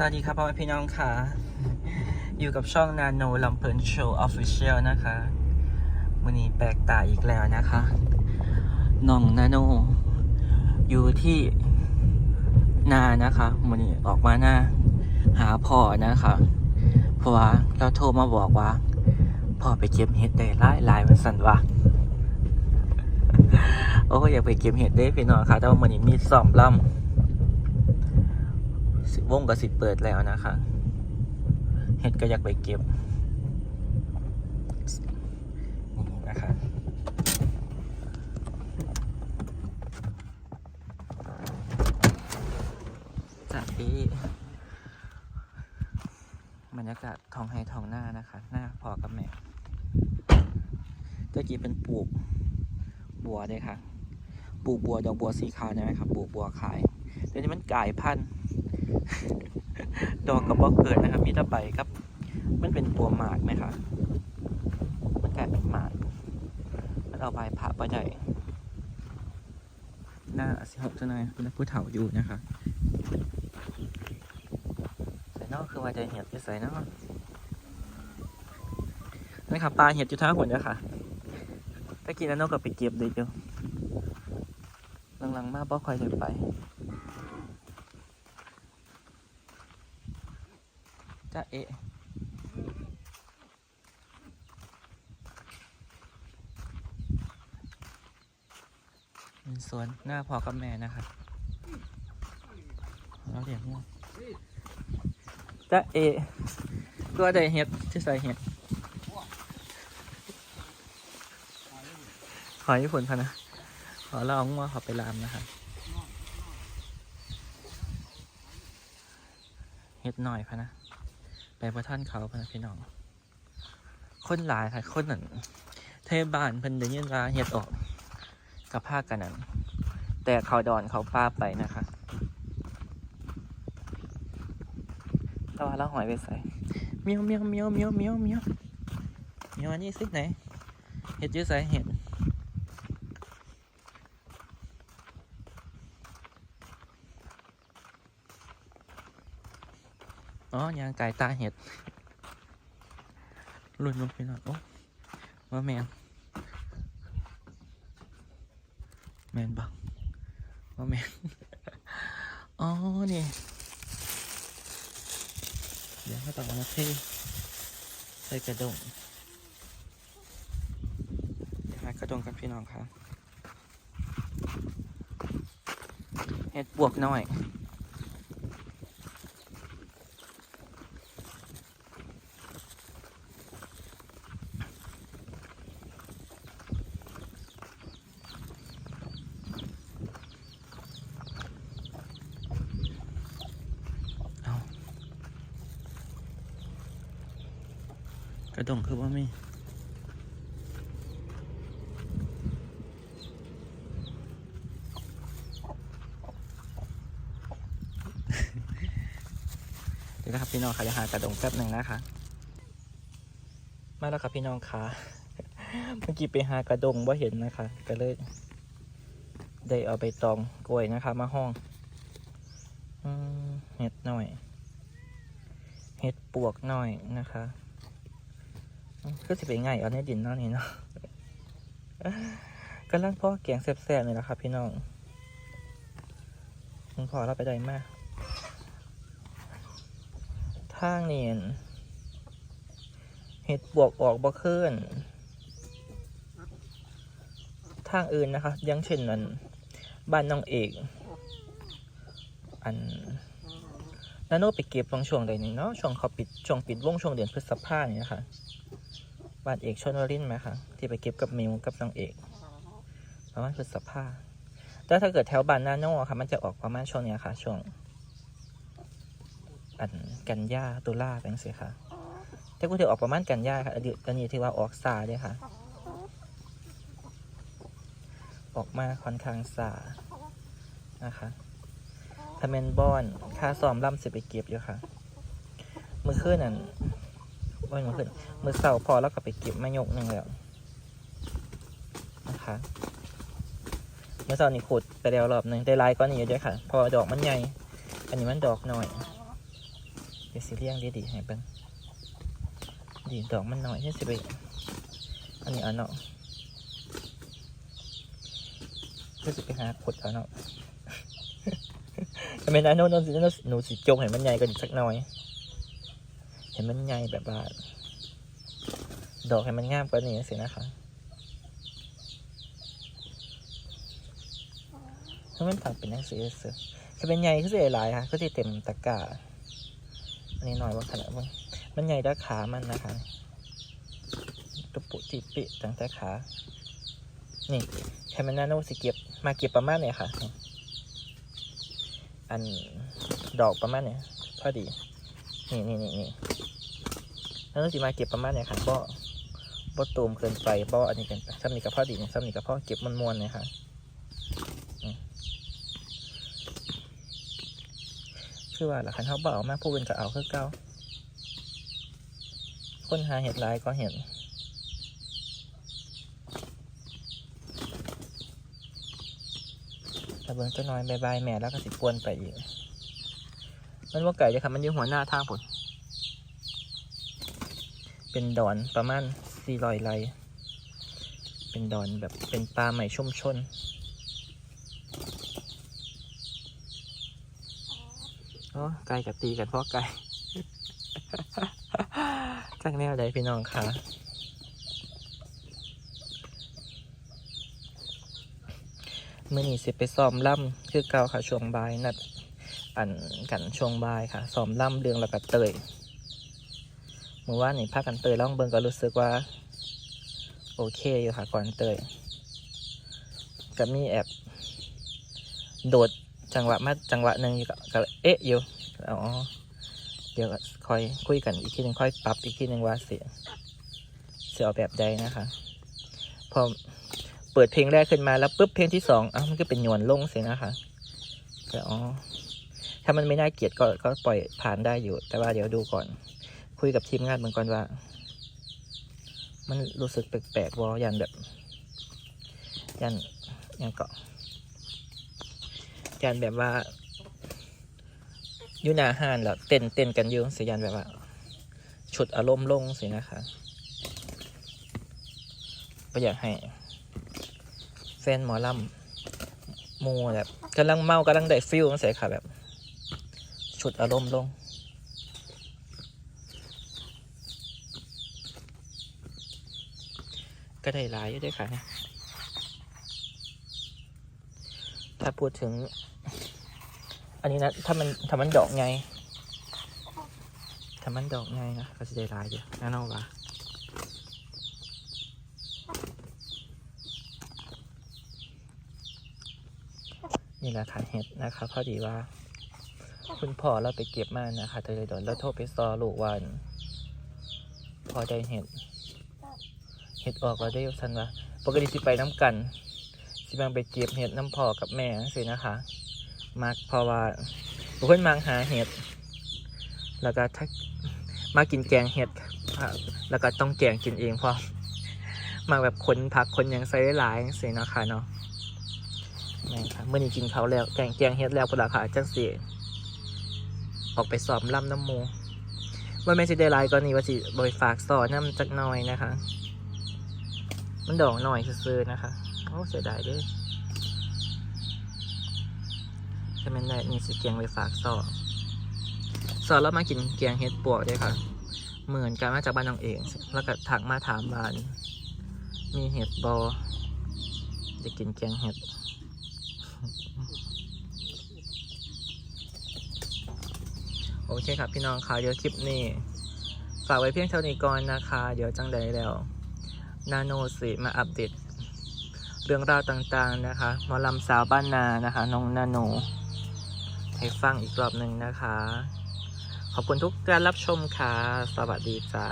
สวัสดีครับพ่อแม่พี่น้องค่ะ อยู่กับช่องนาโนลำเพลินโชว์ออฟฟิเชียลนะคะวันนี้แปลกตาอีกแล้วนะคะน้องนาโน อยู่ที่นานะคะวันนี้ออกมาหน้า หาพ่อนะคะ เพราะว่าเราโทรมาบอกว่าพ่อไปเก็บเห็ดได้หลายหลายวันสันวะโอ้อยากไปเก็บเห็ดได้พี่น้องค่ะแต่ว่าวันนี้มีสอมลำ วงกับสิเปิดแล้วนะคะเห็ดก็อยากไปเก็บนี่นะคะจากที่บรรยากาศท้องไฮท้องหน้านะคะ หน้าพอกับแม่ตะกี้เป็นปลูกบัวด้วยค่ะ ปลูกบัวดอกบัวสีขาวใช่ไหมครับปลูกบัวขายเดี๋ยวนี้มันกลายพันธุ์ ดอกกระบอกเกิดนะครับ มีตะใบครับ มันเป็นบัวหมากไหมคะมันกลายเป็นหมาก มันเอาใบผ่าไปได้หน้าสิหกเท่านั้นคุณผู้เฒ่าอยู่นะคะใส่นอกคือว่าจะเห็ดจะใส่นอกนี่ค่ะปลาเห็ดอยู่ท่าหัวเนี่ยค่ะตะกี้นั้นนกก็ไปเก็บเลยเดียวหลังๆมาบ่ค่อยได้ไป จะเอะเป็นสวนหน้าพอกับแม่นะครับเราเรียกว่าจะเอะตัวใดเห็ดที่ใส่เห็ดขอญี่ปุ่นพะนะขอลองว่าขอไปลามนะครับเห็ดหน่อยพะนะ ไปพระท่านเขาพนะพี่น้อง คนหลายค่ะคนนั่นเทบานเพิ่นเดินยินว่าเฮ็ดออกกับภาคกันนั้น แต่เขาดอนเขาป้าไปนะคะเราว่าเราหอยไปใส่เมียวเมียวเมียวเมียวเมียวเมียวเมียวอันนี้สิไหนเห็ดยื้อใส่เห็ด อ๋อยางไก่ตาเห็ดลุ่นลงไปหน่อยโอ้ว่าแมนแมนบังว่าแมนอ๋อนี่เดี๋ยวให้ต่อมาเทใส่กระดงเดี๋ยวหากระดงกับพี่น้องครับเห็ดบวกหน่อย ระดงคือว่าไม่เดี๋ยวนะครับพี่น้องค่ะจะหากระดงแป๊บหนึ่งนะคะ มาแล้วครับพี่น้องค่ะ เมื่อกี้ไปหากระดงว่าเห็นนะคะ ก็เลย ได้เอาไปตองกล้วยนะคะ มาห้องอเห็ดหน่อย เห็ดปวกหน่อยนะคะ อืมคือสิเป็นไงเอาในดินเนาะนี่เนาะกำลังพ่อแกงแซ่บๆเลยนะครับพี่น้องคุณพ่อเราไปได้มากทางนี่เห็ดปวกออกบ่ขึ้นทางอื่นนะคะยังเช่นนั้นบ้านน้องเอก อันนาโนไปเก็บบางช่วงใดหนึ่งเนาะช่วงเขาปิดช่วงปิดวงช่วงเดือนพฤษภาเนี่ยค่ะ บ้านเอกชนวรินไหมคะที่ไปเก็บกับมิวกับน้องเอกประมาณพฤษภาแต่ถ้าเกิดแถวบ้านนาโนอค่ะ มันจะออกประมาณช่วงเนี้ยค่ะ ช่วง อันกันยาตุลาเป็นสิค่ะแต่กูถือออกประมาณกันยาค่ะอันนี้อันนี้ที่ว่าออกซาเลยค่ะ ออกมาค่อนข้างซานะคะถ้าเมนบอนค่าซ้อมล่ำสิไปเก็บอยู่ค่ะ มือขึ้นนั่น ว่ามือขึ้นมือเสาพอแล้วก็ไปเก็บมายกหนึ่งแล้วนะคะเมื่อเสานี่ขุดไปแล้วรอบหนึ่งได้ลายก็นี่อยู่ด้วยค่ะ พอดอกมันใหญ่ อันนี้มันดอกน้อยเดี๋ยวสิเลี้ยงดีๆให้เบิ่งดีดอกมันน้อยใช่สิไปอันนี้เอาเนาะเพื่อสิไปหาขุดเอาเนาะแต่ไม่นานน้นโน้นสิโน้นหนูสิจงให้มันใหญ่กว่านี้สักหน่อย เห็นมันใหญ่แบบว่าดอกให้มันงามกว่านี้สินะคะถ้ามันตังเป็นหนังสือเสือถ้าเป็นใหญ่ก็จะหลายค่ะ ก็จะเต็มตะกร้าอันนี้หน่อยว่าขนาดมันใหญ่ด้าขามันนะคะตุปุจิปิตั้งแต่ขา นี่แคมเมนาโนสิเก็บมาเก็บประมาณเนี่ยค่ะ อันดอกประมาณเนี่ยพอดี นี่นี่นี่นี่ แล้วต้องสิมาเก็บประมาณเนี่ยค่ะบ่บ่ตูมเกินไปบ่อันนี้เกินไปซ้ำนี่กับพ่อดีซ้ำนี่กับพ่อเก็บมวนๆเนี่ยค่ะคือว่าหลักคันเขาเบเอามาพูดเป็นก็เอาคือเก่าคนหาเห็ดลายก็เห็นแต่เบิ่งจะน้อยบายบายแม่แล้วก็สิปวนไปอีก มันว่าไก่เลยค่ะมันอยู่หัวหน้าทางผล เป็นดอนประมาณสี่รอยไร่เป็นดอนแบบเป็นปลาใหม่ชุ่มชนโอ้ไก่กับตีกันเพราะไก่จากแนวใดพี่น้องคะเมื่อนี้สิไปซ้อมล่ำคือเก่าค่ะช่วงบ่ายนัดอันกันช่วงบ่ายค่ะซ้อมล่ำเรืองแล้วก็เตย มื่อวานนี่พากันเตยร้องเบิงก็รู้สึกว่า โอเคอยู่ค่ะก่อนเตยก็มีแอบโดดจังหวะมาจังหวะหนึ่งอยู่ก็เอ๊ะอยู่อ๋อเดี๋ยวค่อยคุยกันอีกทีหนึ่งค่อยปรับอีกทีหนึ่งว่าเสียเสียเอาแบบใดนะคะพอเปิดเพลงแรกขึ้นมาแล้วปุ๊บเพลงที่สองอ้าวมันก็เป็นหยวนลงเสียนะคะก็อ๋อถ้ามันไม่น่าเกลียดก็ก็ปล่อยผ่านได้อยู่ แต่ว่าเดี๋ยวดูก่อน คุยกับทีมงานเหมือนก่อนว่า มันรู้สึกแปลกๆวอยันแบบ ยันยันเกาะยันแบบว่าอยู่หนาห้านแล้วเต้นเต้นกันอยู่สิยันแบบว่าฉุดอารมณ์ลงสินะคะก็อยากให้แฟนหมอลำมูแบบกำลังเมากำลังได้ฟิลมันใส่ค่ะแบบ ฉุดอารมณ์ลง ก็ได้หลายอยู่ด้วยค่ะเนี่ยถ้าพูดถึง อันนี้นะถ้ามันถ้ามันดอกไงถ้ามันดอกไงนะก็จะได้หลายอยู่น่นอนว่านี่แหละค่ะเห็ดนะคะพอดีว่า คุณพ่อเราไปเก็บมานะคะแต่เลยโดนแล้วโทรไปซอลูกวัน พอได้เห็ด ห็ดออกแล้วได้สันว่าปกติสิไปน้ำกันสิบางไปเก็บเห็ดน้ำพอกับแม่สินะคะมักเพราะว่าบุคคลมังหาเห็ด แล้วก็ถ้ามากินแกงเห็ดแล้วก็ต้องแกงกินเองเพราะมาแบบคนผักคนยังใส่ได้หลายสินะคะเนาะแม่นค่ะเมื่อนี้กินเขาแล้วแกงแกงเห็ดแล้วพนละค่ะจังสีออกไปสอบล่ำน้ำหมูว่าแม่สิได้หลายก็นี่ว่าสิบริฝากสอนน้ำจักหน่อยนะคะ มันดอกหน่อยซื้อๆนะคะโอ้เสียดายด้วยถ้ามันได้มีสิเกียงไปฝากสอสอนแล้วมากินเกียงเฮ็ดปวกด้วยค่ะ เหมือนกันมาจากบ้านน้องเองแล้วก็ถักมาถามบ้าน มีเห็ดบอจะกินเกียงเห็ดโอเคครับพี่น้องค่ะเดี๋ยวคลิปนี้ ฝากไว้เพียงเท่านี้ก่อนนะคะ เดี๋ยวจังใดแล้ว นาโนสิมาอัปเดตเรื่องราวต่างๆนะคะหมอลำสาวบ้านนานะคะน้องนาโน ให้ฟังอีกรอบหนึ่งนะคะ ขอบคุณทุกการรับชมค่ะ สวัสดีจ้า